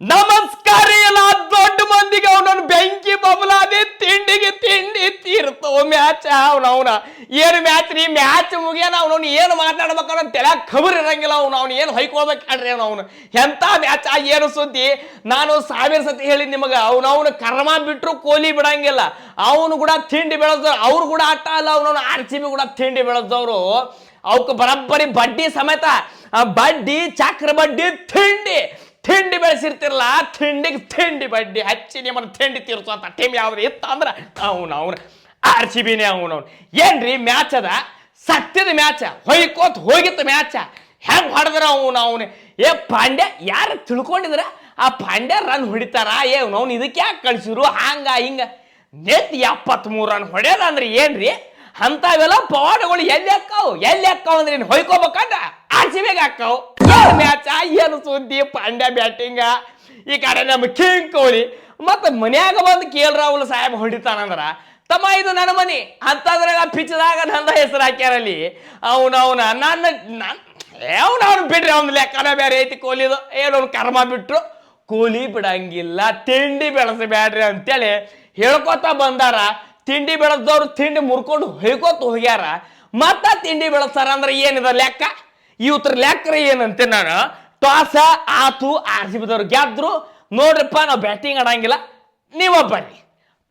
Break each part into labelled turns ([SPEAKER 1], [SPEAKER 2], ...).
[SPEAKER 1] ನಮಸ್ಕಾರ ಎಲ್ಲ ದೊಡ್ಡ ಮಂದಿಗೆ ಅವನನ್ನು ಬೆಂಕಿ ಬಬಲಾದಿ ತಿಂಡಿಗೆ ತಿಂಡಿ ತೀರ್ತವ ಮ್ಯಾಚ್. ಅವನವನ ಏನು ಮ್ಯಾಚ್ ರೀ? ಮ್ಯಾಚ್ ಮುಗಿಯನ ಅವನವ್ನು ಏನು ಮಾತಾಡ್ಬೇಕನ್ನ ತಲೆ ಖಬರ್ ಇರಂಗಿಲ್ಲ ಅವನು, ಅವ್ನು ಏನು ಹೊಯ್ಕೊಳ್ಬೇಕಾಡ್ರಿ ಅವನು ಎಂತ ಮ್ಯಾಚ್? ಏನು ಸುದ್ದಿ? ನಾನು ಸಾವಿರ ಸತಿ ಹೇಳಿ ನಿಮಗೆ ಅವನವನು ಕರ್ಮ ಬಿಟ್ಟರು ಕೋಲಿ ಬಿಡಂಗಿಲ್ಲ. ಅವನು ಕೂಡ ತಿಂಡಿ ಬೆಳೆದವ್ರು, ಅವ್ರು ಕೂಡ ಆಟ ಅಲ್ಲ ಅವನವನು ಆರ್ ಸಿ ಬಿ ಕೂಡ ತಿಂಡಿ ಬೆಳೆದವರು. ಅವಕ್ಕೆ ಬರಬ್ಬರಿ ಬಡ್ಡಿ ಸಮೇತ ಬಡ್ಡಿ, ಚಕ್ರ ಬಡ್ಡಿ, ತಿಂಡಿ. ಬೆಳೆಸಿರ್ತಿರಲ್ಲ ತಿಂಡಿಗೆ ತಿಂಡಿ ಬಡ್ಡಿ, ಹಚ್ಚಿ ನಿಮ್ಮನ್ನು ತಿಂಡಿ ತೀರ್ಸುವಂತ ಟೀಮ್ ಯಾವ್ದು ಇತ್ತ ಅಂದ್ರೆ ಅವನು ಅವನು. ಆರ್ ಸಿ ಬಿನೇ ಅವನವ್ನು ಏನ್ರಿ ಮ್ಯಾಚ್ ಅದ? ಸತ್ಯದ ಮ್ಯಾಚ ಹೊಯ್ಕೋತ್ ಹೋಗಿತ್ತು ಮ್ಯಾಚ ಹೆಂಗ್ ಹೊಡೆದ್ರ ಅವನು ಅವನು? ಏ, ಪಾಂಡ್ಯ, ಯಾರು ತಿಳ್ಕೊಂಡಿದ್ರ? ಆ ಪಾಂಡ್ಯ ರನ್ ಹೊಡಿತಾರ. ಏ, ಅವ್ನು ಇದಕ್ಕೆ ಯಾಕೆ ಕಳಿಸಿದ್ರು? ಹಂಗ, ಹಿಂಗ. ನೆತ್ ಎಪ್ಪತ್ಮೂರು ರನ್ ಹೊಡೆಯದ ಅಂದ್ರೆ ಏನ್ರಿ? ಅಂತಾವೆಲ್ಲ ಪವಾಡಗಳು ಎಲ್ಲಿ ಹಾಕಾವು ಎಲ್ಲಿ ಹಾಕಾವು ಅಂದ್ರೆ ನೀನು ಹೊಯ್ಕೋಬೇಕಂದ ಆರ್ ಸಿ ಬಿಗೆ ಏನು ಮ್ಯಾಚ ಏನು ಸುದ್ದಿ? ಪಾಂಡ್ಯ ಬ್ಯಾಟಿಂಗ ಈ ಕಡೆ ನಮ್ಮ ಕಿಂಗ್ ಕೊಹ್ಲಿ ಮತ್ತೆ ಮನ್ಯಾಗ ಬಂದು ಕೆ ಎಲ್ ರಾಹುಲ್ ಸಾಹೇಬ್ ಹೊಡಿತಾನಂದ್ರ, ತಮ್ಮ ಇದು ನನ್ನ ಮನಿ. ಅಂತಂದ್ರಾಗ ಪಿಚ್ಚದಾಗ ನಂದ ಹೆಸರು ಹಾಕ್ಯಾರಲ್ಲಿ. ಅವನು ಅವನ ನನ್ನ ನನ್ನ ಅವನು ಅವ್ನು ಬಿಡ್ರಿ, ಅವ್ನ ಲೆಕ್ಕನ ಬೇರೆ ಐತಿ ಕೊಹ್ಲಿದು ಏನು ಅವ್ನು ಕರ್ಮ ಬಿಟ್ರು? ಕೂಲಿ ಬಿಡಂಗಿಲ್ಲ, ತಿಂಡಿ ಬೆಳೆಸಬೇಡ್ರಿ ಅಂತೇಳಿ ಹೇಳ್ಕೊತ ಬಂದಾರ. ತಿಂಡಿ ಬೆಳೆಸ್ದವ್ರು ತಿಂಡಿ ಮುರ್ಕೊಂಡು ಹೊಯ್ಕೋತ ಹೋಗ್ಯಾರ. ಮತ್ತ ತಿಂಡಿ ಬೆಳೆಸ್ತಾರ ಅಂದ್ರೆ ಏನಿದೆ ಲೆಕ್ಕ? ಇವತ್ತರ ಉತ್ತರ ಲ್ಯಾಕ್ರೆ ಏನಂತೆ ನಾನು? ಟಾಸ ಆತು ಆರ್ ಸಿ ಬಿದವ್ರು ಗೆದ್ರು. ನೋಡ್ರಿಪ್ಪ, ನಾವು ಬ್ಯಾಟಿಂಗ್ ಆಡಂಗಿಲ್ಲ. ನೀವ ಬನ್ನಿ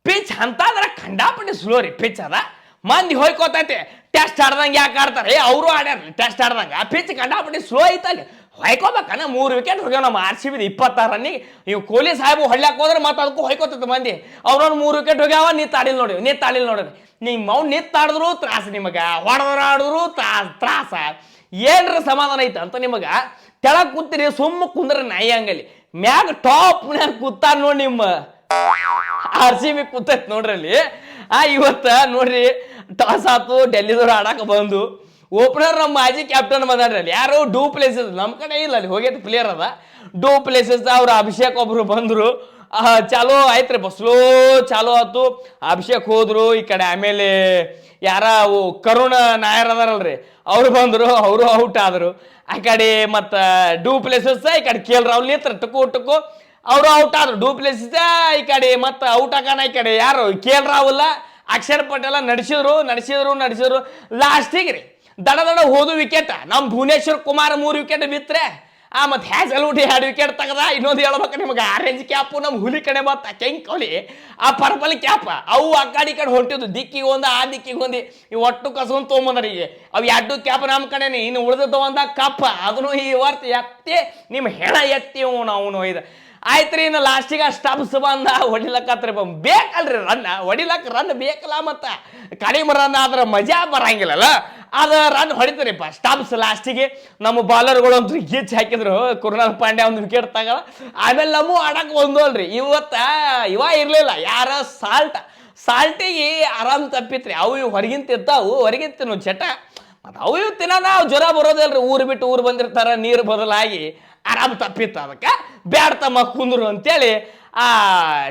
[SPEAKER 1] ಪಿಚ್ ಅಂತಂದ್ರೆ ಖಂಡಾಪಟ್ಟಿ ಸ್ಲೋ ರೀ ಪಿಚ್ ಅದ. ಮಂದಿ ಹೋಯ್ಕೋತೈತೆ. ಟೆಸ್ಟ್ ಆಡ್ದಂಗೆ ಯಾಕೆ ಆಡ್ತಾರೆ? ಅವರು ಆಡ್ಯಾರ ಟೆಸ್ಟ್ ಆಡ್ದಂಗೆ. ಆ ಪಿಚ್ ಖಂಡಾಪಟ್ಟಿ ಸ್ಲೋ ಐತಲ್ಲಿ. ಹೊಯ್ಕೋಬೇಕನ? ಮೂರು ವಿಕೆಟ್ ಹೋಗ್ಯಾವ ನಮ್ಮ ಆರ್ ಸಿ ಬಿದ ಇಪ್ಪತ್ತಾರು ರನ್ನಿಗೆ ನೀವು ಕೊಹ್ಲಿ ಸಾಹೇಬು ಹೊಳ್ಯಾಕ ಹೋದ್ರೆ ಮತ್ತೆ ಅದಕ್ಕೂ ಹೊಯ್ಕೋತೈತೆ ಮಂದಿ. ಅವ್ರವ್ರು ಮೂರು ವಿಕೆಟ್ ಹೋಗ್ಯಾವ, ನೀ ತಾಡಿಲ್ ನೋಡಿ, ನೀ ತಾಡಿಲ್ ನೋಡ್ರಿ ನಿಮ್ಮ ಅವ್ನು ನಿತ್ತಾಡಿದ್ರು ತ್ರಾಸ ನಿಮಗೆ. ಹೊಡೆದ್ರ ಆಡಿದ್ರು ತ್ರಾಸ ತ್ರಾಸ. ಏನ್ರ ಸಮಾಧಾನ ಐತೆ ಅಂತ ನಿಮಗೆ? ತೆಳಗ್ ಕೂತಿರಿ, ಸುಮ್ಮ ಕುಂದ್ರ ನಾಯಿ ಹಂಗಲ್ಲಿ ಮ್ಯಾಗ ಟಾಪ್ ಮ್ಯಾಗ ಕೂತ ನೋಡಿ ನಿಮ್ಮ. ಆರ್ ಸಿ ಬಿ ಕೂತೈತ್ ನೋಡ್ರಿ ಅಲ್ಲಿ. ಆ, ಇವತ್ತ ನೋಡ್ರಿ, ಟಾಸ್ ಆತು, ಡೆಲ್ಲಿದವ್ರು ಆಡಾಕ ಬಂದು. ಓಪನರ್ ನಮ್ಮ ಮಾಜಿ ಕ್ಯಾಪ್ಟನ್ ಬಂದಾಡ್ರಿ ಅಲ್ಲಿ. ಯಾರು? ಡೂ ಪ್ಲೇಸಸ್ ನಮ್ಮ ಕಡೆ ಇಲ್ಲ ಅಲ್ಲಿ. ಹೋಗೈತೆ ಪ್ಲೇಯರ್ ಅದ. ಡೂ ಪ್ಲೇಸಸ್ ಅವ್ರ ಅಭಿಷೇಕ್ ಒಬ್ರು ಬಂದ್ರು. ಚಾಲೋ ಆಯ್ತ್ರಿ ಸ್ಲೋ ಚಾಲೋ ಆಯ್ತು. ಅಭಿಷೇಕ್ ಹೋದ್ರು, ಈ ಕಡೆ ಆಮೇಲೆ ಯಾರ, ಅವು ಕರುಣ ನಾಯರ್ ಅದಾರಲ್ರಿ. ಅವ್ರು ಬಂದರು, ಅವರು ಔಟ್ ಆದರು. ಆ ಕಡೆ ಮತ್ತು ಡೂ ಪ್ಲೇಸಸ್ ಈ ಕಡೆ ಕೇಲ್ ರಾಹುಲ್ ನಿತ್ರ ಟುಕು ಟುಕು. ಅವರು ಔಟ್ ಆದ್ರು. ಡೂ ಪ್ಲೇಸಸ್ ಈ ಕಡೆ ಮತ್ತು ಔಟ್ ಹಾಕೋಣ, ಈ ಕಡೆ ಯಾರು ಕೇಲ್ ರಾಹುಲ್ ಅಕ್ಷರ ಪಟೇಲ ನಡೆಸಿದ್ರು ನಡೆಸಿದ್ರು ನಡೆಸಿದ್ರು. ಲಾಸ್ಟಿಗೆ ರೀ, ದಡ ದಡ ಹೋದು ವಿಕೆಟ್ ನಮ್ಮ ಭುವನೇಶ್ವರ್ ಕುಮಾರ್ ಮೂರು ವಿಕೆಟ್ ಬಿತ್ರೆ. ಆ, ಮತ್ತೆ ಹ್ಯಾಸಲ್ವುಡ್ ಎರಡು ವಿಕೆಟ್ ತಗದ, ಇನ್ನೊಂದು ಹೇಳ್ಬೇಕು ನಿಮಗೆ ಆರೆಂಜ್ ಕ್ಯಾಪು ನಮ್ಮ ಹುಲಿ ಕಡೆ ಬತ್ತ ಕೆಂಗ್ ಕೊಹ್ಲಿ ಆ ಪರ್ಪಲ್ ಕ್ಯಾಪ್ ಅವು ಆ ಕಡೆ ಕಡೆ ಹೊಂಟಿದ್ದು, ದಿಕ್ಕಿಗೆ ಒಂದು, ಆ ದಿಕ್ಕಿಗೆ ಒಂದು, ಈ ಒಟ್ಟು ಕಸೊಂದು ತೊಗೊಂಬಂದ್ರೆ ಈಗ. ಅವು ಎರಡು ಕ್ಯಾಪ್ ನಮ್ಮ ಕಡೆನೇ ಇನ್ನು ಉಳಿದದ್ದು ಒಂದ ಕಪ್ಪ ಅದನ್ನು ಈ ವರ್ತ ಎತ್ತಿ ನಿಮ್ಮ ಹೆಣ ಎತ್ತಿ ಅವನು ಅವನು ಇದು. ಆಯ್ತ್ರಿ, ಇನ್ನು ಲಾಸ್ಟಿಗೆ ಸ್ಟಬ್ಸ್ ಬಂದ ಹೊಡಿಲಕ್ಕತ್ರಿ ಬೇಕಲ್ರಿ ರನ್ ಹೊಡಿಲಕ್ಕ ರನ್ ಬೇಕಲ್ಲ ಮತ್ತ. ಕಡಿಮೆ ರನ್ ಆದ್ರೆ ಮಜಾ ಬರಂಗಿಲ್ಲಲ್ಲ. ಅದ ರನ್ ಹೊಡಿತಾರಿಪ್ಪ ಸ್ಟಬ್ಸ್ ಲಾಸ್ಟಿಗೆ ನಮ್ಮ ಬಾಲರ್ಗಳು ಅಂತೂ ಗೀಚ್ ಹಾಕಿದ್ರು. ಕುರುನಾಲ್ ಪಾಂಡ್ಯ ಒಂದು ವಿಕೆಟ್ ತಗಲ್ಲ. ಆಮೇಲೆ ನಮ್ಮ ಆಡಕ್ ಒಂದು ಅಲ್ರಿ ಇವತ್ತ, ಇವ ಇರಲಿಲ್ಲ. ಯಾರ ಸಾಲ್ಟ್ ಸಾಲ್ಟಿಗೆ ಆರಾಮ್ ತಪ್ಪಿತ್ರಿ. ಅವು ಇವು ಹೊರಗಿನ ತಿಂತಾವು. ಹೊರಗಿನ ತಿನ್ನೋ ಚಟ. ಮತ್ತು ಅವು ಇವು ತಿನ್ನೋದ ಜ್ವರ ಜ್ವರ ರೀ ಊರು ಬಿಟ್ಟು ಊರು ಬಂದಿರ್ತಾರ. ನೀರು ಬದಲಾಗಿ ಆರಾಮ್ ತಪ್ಪಿತ್ತು ಅದಕ್ಕೆ. ಬ್ಯಾಡ ತಮ್ಮ ಕುಂದ್ರು ಅಂತೇಳಿ ಆ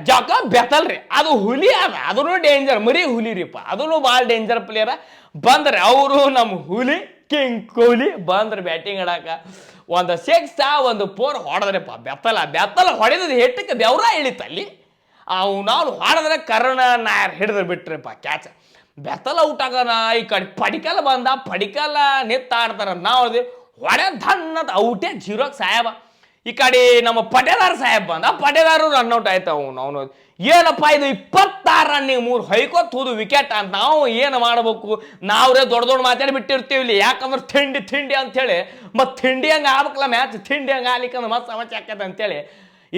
[SPEAKER 1] ಜಾಕ ಬೆತ್ತಲ್ರಿ. ಅದು ಹುಲಿ ಅದ ಅದನ್ನು ಡೇಂಜರ್ ಮರಿ ಹುಲಿ ರೀಪ ಅದೂ ಭಾಳ ಡೇಂಜರ್ ಪ್ಲೇಯರ ಬಂದ್ರೆ ಅವರು ನಮ್ಮ ಹುಲಿ ಕಿಂಗ್ ಕೊಹ್ಲಿ ಬಂದ್ರೆ ಬ್ಯಾಟಿಂಗ್ ಆಡಾಕ ಒಂದು ಸಿಕ್ಸ್ ಒಂದು ಫೋರ್ ಹೊಡೆದ್ರಪ್ಪ. ಬೆತ್ತಲ ಬೆತ್ತಲ ಹೊಡೆದ ಹೆಟ್ಟಕ್ಕೆ ಬೆವ್ರ ಇಳಿತಲ್ಲಿ ಅವು ನಾವು ಹೊಡೆದ್ರೆ ಕರ್ಣ ನಾಯರ್ ಹಿಡಿದು ಬಿಟ್ರಿಪ್ಪ ಕ್ಯಾಚ್ ಬೆತ್ತಲ ಆಗೋಣ, ಈ ಕಡೆ ಪಡಿಕಲ್ ಬಂದ, ಪಡಿಕಲ್ ನಿತ್ತಾಡ್ತಾರ ನಾವು ಹೊಡೆ ಧನ್ನದ ಔಟೇ ಜೀರೋಕ್ ಸಾಹೇಬ ಈ ಕಡೆ ನಮ್ಮ ಪಟೇದಾರ್ ಸಾಹೇಬ್ ಬಂದ. ಪಟೇದಾರು ರನ್ಔಟ್ ಆಯ್ತು ಅವನು ಅವನು. ಏನಪ್ಪ ಇದು ಇಪ್ಪತ್ತಾರು ರನ್ನಿಗೆ ಮೂರು ಹೈಕೋತ್ ಹೋದು ವಿಕೆಟ್ ಅಂತ ನಾವು ಏನು ಮಾಡಬೇಕು? ನಾವ್ರೇ ದೊಡ್ಡ ದೊಡ್ಡ ಮಾತಾಡಿ ಬಿಟ್ಟಿರ್ತೀವಿ ಯಾಕಂದ್ರೆ ತಿಂಡಿ ತಿಂಡಿ ಅಂತೇಳಿ ಮತ್ತು ತಿಂಡಿ ಹಂಗೆ ಆಗ್ಬೇಕಲ್ಲ ಮ್ಯಾಚ್ ತಿಂಡಿ ಹಂಗೆ ಆಗ್ಲಿಕ್ಕಂದ್ರೆ ಮತ್ತೆ ಸಮಸ್ಯೆ ಆಕೈತೆ ಅಂತೇಳಿ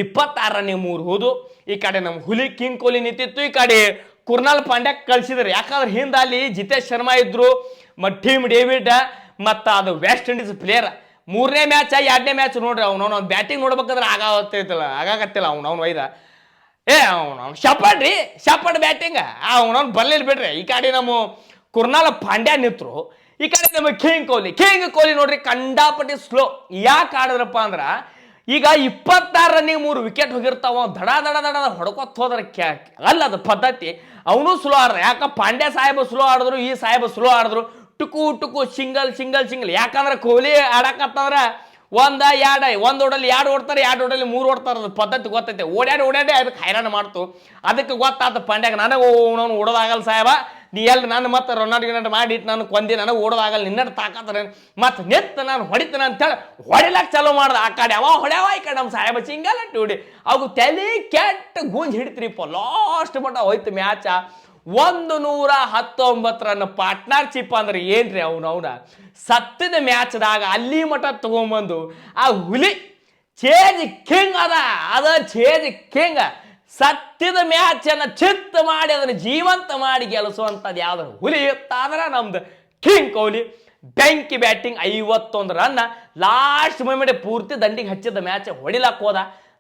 [SPEAKER 1] ಇಪ್ಪತ್ತಾರು ರನ್ನಿಗೆ ಮೂರು ಹೋದು. ಈ ಕಡೆ ನಮ್ಮ ಹುಲಿ, ಕಿಂಗ್ ಕೊಹ್ಲಿ ನಿಂತಿತ್ತು. ಈ ಕಡೆ ಕುರ್ನಾಲ್ ಪಾಂಡ್ಯ ಕಳ್ಸಿದ್ರು. ಯಾಕಂದ್ರೆ ಹಿಂದೆ ಅಲ್ಲಿ ಜಿತೇಶ್ ಶರ್ಮಾ ಇದ್ರು. ಮತ್ತು ಟೀಮ್ ಡೇವಿಡ್ ಮತ್ತು ಅದು ವೆಸ್ಟ್ ಇಂಡೀಸ್ ಪ್ಲೇಯರ್ ಮೂರನೇ ಮ್ಯಾಚ್ ಎರಡನೇ ಮ್ಯಾಚ್ ನೋಡ್ರಿ, ಅವ್ನು ಅವ್ನು ಬ್ಯಾಟಿಂಗ್ ನೋಡ್ಬೇಕಂದ್ರೆ ಆಗಾಗತ್ತೈತಲ್ಲ ಆಗಾಗತ್ತಿಲ್ಲ ಅವ್ನು ಅವ್ನು ಒಯ್ದ ಏ, ಅವ್ನು ಅವ್ನು ಶಪಡ್ ರೀ, ಶಪಡ್ ಬ್ಯಾಟಿಂಗ್ ಅವ್ನವ್ನು ಬರ್ಲಿಲ್ಲ ಬಿಡ್ರಿ. ಈ ಕಡೆ ನಮ್ಮ ಕುರ್ನಾಲ ಪಾಂಡ್ಯ ನಿಂತರು. ಈ ಕಡೆ ನಮ್ಮ ಕಿಂಗ್ ಕೊಹ್ಲಿ. ಕಿಂಗ್ ಕೊಹ್ಲಿ ನೋಡ್ರಿ ಕಂಡಾಪಟ್ಟಿ ಸ್ಲೋ ಯಾಕೆ ಆಡಿದ್ರಪ್ಪ ಅಂದ್ರೆ, ಈಗ ಇಪ್ಪತ್ತಾರು ರನ್ನಿಗೆ ಮೂರು ವಿಕೆಟ್ ಹೋಗಿರ್ತಾವ, ದಡ ದಡ ದಡ ಹೊಡ್ಕೊತ್ ಹೋದ್ರೆ ಕ್ಯಾ ಅಲ್ಲ ಅದು ಪದ್ಧತಿ. ಅವನು ಸ್ಲೋ ಆಡ್ರ ಯಾಕ ಪಾಂಡ್ಯ ಸಾಹೇಬ ಸ್ಲೋ ಆಡಿದ್ರು, ಈ ಸಾಹೇಬ ಸ್ಲೋ ಆಡಿದ್ರು. ಟುಕು ಟುಕು ಸಿಂಗಲ್ ಸಿಂಗಲ್ ಸಿಂಗಲ್. ಯಾಕಂದ್ರೆ ಕೊಹ್ಲಿ ಆಡಕತ್ತಂದ್ರೆ ಒಂದ, ಎರಡ, ಒಂದು ಓಡಲ್ಲಿ ಎರಡು ಓಡ್ತಾರೆ, ಎರಡು ಓಡಲ್ಲಿ ಮೂರು ಓಡ್ತಾರೆ ಅದು ಪದ್ಧತಿ ಗೊತ್ತೈತೆ. ಓಡ್ಯಾಡಿ ಓಡ್ಯಾಡಿ ಅದಕ್ಕೆ ಹೈರಾಣ ಮಾಡ್ತು. ಅದಕ್ಕೆ ಗೊತ್ತಾತ ಪಂಡ್ಯಾಗ, ನನಗೆ ನಾನು ಓಡೋದಾಗಲ್ಲ ಸಾಹೇಬ. ನೀ ಎಲ್ಲಿ ನಾನು ಮತ್ತೆ ರೊನಾಡ್ ಗಿನಾಡ್ ಮಾಡಿ ನಾನು ಕೊಂದಿ, ನನಗೆ ಓಡೋದಾಗಲ್ಲ ನಿನ್ನ ತಾಕತ್ತಾರೆ ಮತ್ತೆ ನೆತ್ತ ನಾನು ಹೊಡಿತಾನೆ ಅಂತೇಳಿ ಹೊಡಿಲಕ್ಕೆ ಚಾಲೂ ಮಾಡ್ದೆ. ಆ ಕಡೆ ಅವ ಹೊಡ್ಯಾವ, ಈ ಕಡೆ ನಮ್ಮ ಸಾಹೇಬ ಸಿಂಗಲ್ ಟೂಡಿ ಅವು ತಲೆ ಕೆಟ್ಟ ಗೂಂಜ್ ಹಿಡಿತ್ರಿಪ್ಪ. ಲಾಸ್ಟ್ ಮಟ್ಟ ಹೋಯ್ತು ಮ್ಯಾಚ. ಒಂದು ನೂರ ಹತ್ತೊಂಬತ್ತು ರನ್ ಪಾರ್ಟ್ನರ್ಶಿಪ್ ಅಂದ್ರೆ ಏನ್ರಿ ಅವನು ಅವನ? ಸತ್ತಿದ ಮ್ಯಾಚ್ದಾಗ ಅಲ್ಲಿ ಮಠ ತಗೊಂಬಂದು ಆ ಹುಲಿ ಚೇಜ್ ಕಿಂಗ್ ಅದ. ಅದ ಚೇಜ್ ಕಿಂಗ್. ಸತ್ತಿದ ಮ್ಯಾಚ್ ಅನ್ನ ಚಿತ್ತ ಮಾಡಿ ಅದನ್ನ ಜೀವಂತ ಮಾಡಿ ಗೆಲ್ಲಿಸುವಂಥದ್ದು ಯಾವ್ದು ಹುಲಿ ಇತ್ತಾದ್ರೆ ನಮ್ದು ಕಿಂಗ್ ಕೊಹ್ಲಿ. ಬೆಂಕಿ ಬ್ಯಾಟಿಂಗ್ ಐವತ್ತೊಂದು ರನ್ ಲಾಸ್ಟ್ ಮೂಮೆಂಟ್ ಪೂರ್ತಿ ದಂಡಿಗೆ ಹಚ್ಚಿದ ಮ್ಯಾಚ್ ಹೊಡಿಲಕ್ಕೆ ಹೋದ.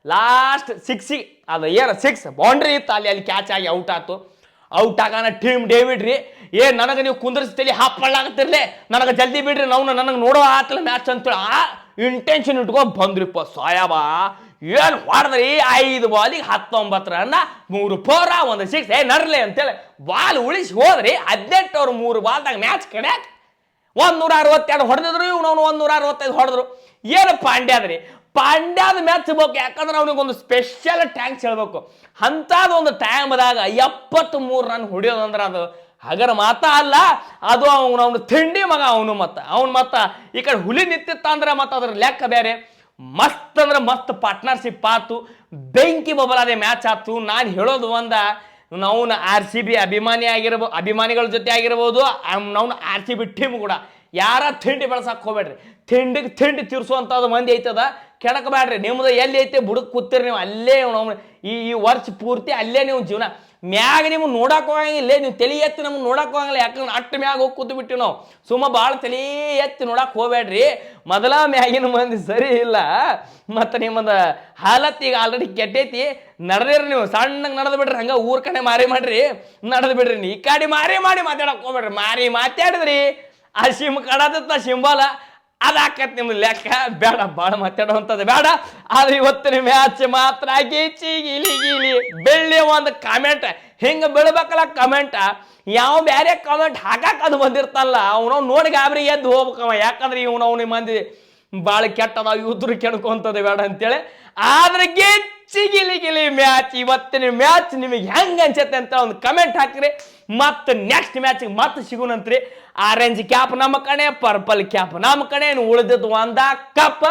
[SPEAKER 1] ಲಾಸ್ಟ್ ಸಿಕ್ಸಿ ಅದು ಏನು ಸಿಕ್ಸ್ ಬೌಂಡ್ರಿ ಇತ್ತು ಅಲ್ಲಿ ಅಲ್ಲಿ ಕ್ಯಾಚ್ ಆಗಿ ಔಟ್ ಆಯ್ತು ಔಟ್ ಆಗಾನ ಟೀಮ್ ಡೇ ಬಿಡ್ರಿ ಏ, ನನಗೆ ನೀವು ಕುಂದರ್ಸ್ತೀಲಿ ಹಾಪಳ್ಳಾಗತ್ತಿರ್ಲಿ ನನಗೆ ಜಲ್ದಿ ಬಿಡ್ರಿ ನಾವು ನನಗೆ ನೋಡೋ ಆತಲ್ಲ ಮ್ಯಾಚ್ ಅಂತೇಳಿ ಆ ಇಂಟೆನ್ಷನ್ ಇಟ್ಕೊಂಡು ಬಂದ್ರಿಪ್ಪ ಸಾಯಬ ಏನು ಹೊಡೆದ್ರಿ ಐದು ಬಾಲಿಗೆ ಹತ್ತೊಂಬತ್ತು ರನ್ನ ಮೂರು ಫೋರ ಒಂದು ಸಿಕ್ಸ್ ಏ, ನರ್ಲಿ ಅಂತೇಳಿ ಬಾಲ್ ಉಳಿಸಿ ಹೋದ್ರಿ, ಹದಿನೆಂಟು ಅವ್ರು ಮೂರು ಬಾಲ್ದಾಗ ಮ್ಯಾಚ್ ಕಡೆ ಒಂದು ನೂರ ಅರವತ್ತೆರಡು ಹೊಡೆದಿದ್ರು, ಇವ್ನು ಒಂದ್ ನೂರ ಅರವತ್ತೈದು ಹೊಡೆದ್ರು. ಏನು ಪಾಂಡ್ಯದ್ರಿ ಪಾಂಡ್ಯದ ಮ್ಯಾಚ್ ಬೇಕು ಯಾಕಂದ್ರೆ ಅವನಿಗೊಂದು ಸ್ಪೆಷಲ್ ಟ್ಯಾಂಕ್ಸ್ ಹೇಳ್ಬೇಕು. ಅಂಥದ್ದು ಒಂದು ಟೈಮ್ದಾಗ ಎಪ್ಪತ್ತ್ ಮೂರು ರನ್ ಹೊಡಿಯೋದಂದ್ರೆ ಅದು ಹಗರ ಮಾತ ಅಲ್ಲ. ಅದು ಅವನು ಅವನು ತಿಂಡಿ ಮಗ ಅವನು ಮತ್ತ. ಅವನು ಮತ್ತ ಈ ಕಡೆ ಹುಲಿ ನಿಂತಿತ್ತ ಅಂದ್ರೆ ಮತ್ತೆ ಅದ್ರ ಲೆಕ್ಕ ಬೇರೆ. ಮಸ್ತ್ ಅಂದ್ರೆ ಮಸ್ತ್ ಪಾರ್ಟ್ನರ್ಶಿಪ್ ಆತು. ಬೆಂಕಿ ಬಬಲಾದೆ ಮ್ಯಾಚ್ ಆತು. ನಾನು ಹೇಳೋದು ಒಂದ ನಾವು ಆರ್ ಸಿ ಬಿ ಅಭಿಮಾನಿ ಆಗಿರ್ಬೋದು ಅಭಿಮಾನಿಗಳ ಜೊತೆ ಆಗಿರ್ಬೋದು ನಾವು ಆರ್ ಸಿ ಬಿ ಟೀಮ್ ಕೂಡ. ಯಾರ ತಿಂಡಿ ಬೆಳ್ಸಕ್ ಹೋಗ್ಬೇಡ್ರಿ. ತಿಂಡಿಗೆ ತಿಂಡಿ ತೀರ್ಸುವಂಥದ್ದು ಮಂದಿ ಐತದ? ಕೆಡಕಬೇಡ್ರಿ ನಿಮ್ದು ಎಲ್ಲಿ ಐತೆ ಬುಡಕ್ ಕೂತಿರಿ ನೀವು. ಅಲ್ಲೇ ಈ ಈ ವರ್ಷ ಪೂರ್ತಿ ಅಲ್ಲೇ ನೀವು ಜೀವನ. ಮ್ಯಾಗ ನಿಮ್ಗೆ ನೋಡಕ್ ಹೋಗಂಗಿಲ್ಲ. ನೀವು ತಲೆ ಎತ್ತಿ ನಮ್ಗೆ ನೋಡಕ್ ಹೋಗಂಗಿಲ್ಲ. ಯಾಕಂದ್ರೆ ಅಟ್ಟು ಮ್ಯಾಗ ಹೋಗಿ ಕೂತು ಬಿಟ್ಟಿವಿ ನಾವು. ಸುಮ್ಮ ಭಾಳ ತಲೆ ಎತ್ತಿ ನೋಡಕ್ಕೆ ಹೋಗ್ಬೇಡ್ರಿ. ಮೊದಲ ಮ್ಯಾಗಿನ ಮಂದಿ ಸರಿ ಇಲ್ಲ. ಮತ್ತು ನಿಮ್ಮದು ಹಾಲತ್ ಈಗ ಆಲ್ರೆಡಿ ಕೆಟ್ಟೈತಿ. ನಡೆದಿರಿ ನೀವು. ಸಣ್ಣಗೆ ನಡೆದು ಬಿಡ್ರಿ. ಹಂಗೆ ಊರ್ ಕಡೆ ಮಾರಿ ಮಾಡ್ರಿ. ನಡೆದು ಬಿಡ್ರಿ. ನೀ ಈ ಕಡೆ ಮಾರಿ ಮಾಡಿ ಮಾತಾಡಕ್ ಹೋಗ್ಬೇಡ್ರಿ. ಮಾರಿ ಮಾತಾಡಿದ್ರಿ. ಆ ಶಿಮ್ ಕಡದತ್ತ ಶಿಂಬಾಲ, ಅದಾಕತ್ ನಿಮ್ಮ ಲೆಕ್ಕ. ಬೇಡ ಭಾಳ ಮಾತಾಡುವಂಥದ್ದು ಬೇಡ ಆದ್ರೆ ಇವತ್ತಿನ ಮ್ಯಾಚ್ ಮಾತ್ರ ಗೀಚಿ ಗಿಲಿ ಗಿಲಿ. ಬೆಳ್ಳಿ ಒಂದು ಕಾಮೆಂಟ್ ಹಿಂಗೆ ಬೀಳ್ಬೇಕಲ್ಲ ಕಮೆಂಟ್ ಯಾವ ಬೇರೆ ಕಾಮೆಂಟ್ ಹಾಕಕ್ ಅದು ಬಂದಿರ್ತಲ್ಲ. ಅವನವ್ ನೋಡಿ ಗಾಬರಿ ಎದ್ದು ಹೋಗ್ಬೇಕವ. ಯಾಕಂದ್ರೆ ಇವನವ್ ಮಂದಿ ಭಾಳ ಕೆಟ್ಟದ ಇವ್ರು ಕೆಡ್ಕೊಂತದ ಬೇಡ ಅಂತೇಳಿ. ಆದ್ರೆ ಗೆಚ್ಚಿ ಗಿಲಿ ಗಿಲಿ ಮ್ಯಾಚ್, ಇವತ್ತಿನ ಮ್ಯಾಚ್ ನಿಮಗೆ ಹೆಂಗೆ ಅನ್ಸತ್ತೆ ಅಂತ ಒಂದು ಕಮೆಂಟ್ ಹಾಕಿರಿ. ಮತ್ತೆ ನೆಕ್ಸ್ಟ್ ಮ್ಯಾಚಿಗೆ ಮತ್ತೆ ಸಿಗುನಂತ್ರಿ ಆರೆಂಜ್ ಕ್ಯಾಪ್ ನಮ್ಮ ಕಡೆ ಪರ್ಪಲ್ ಕ್ಯಾಪ್ ನಮ್ಮ ಕಡೆ ಉಳಿದಿದ್ದು ಒಂದ ಕಪ್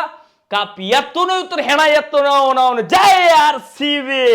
[SPEAKER 1] ಕಪ್ ಎತ್ತುನು ಇತ್ತು ಹೆಣ ಎತ್ತುನು ಅವನು ಜೈ ಆರ್ ಸಿ ವಿ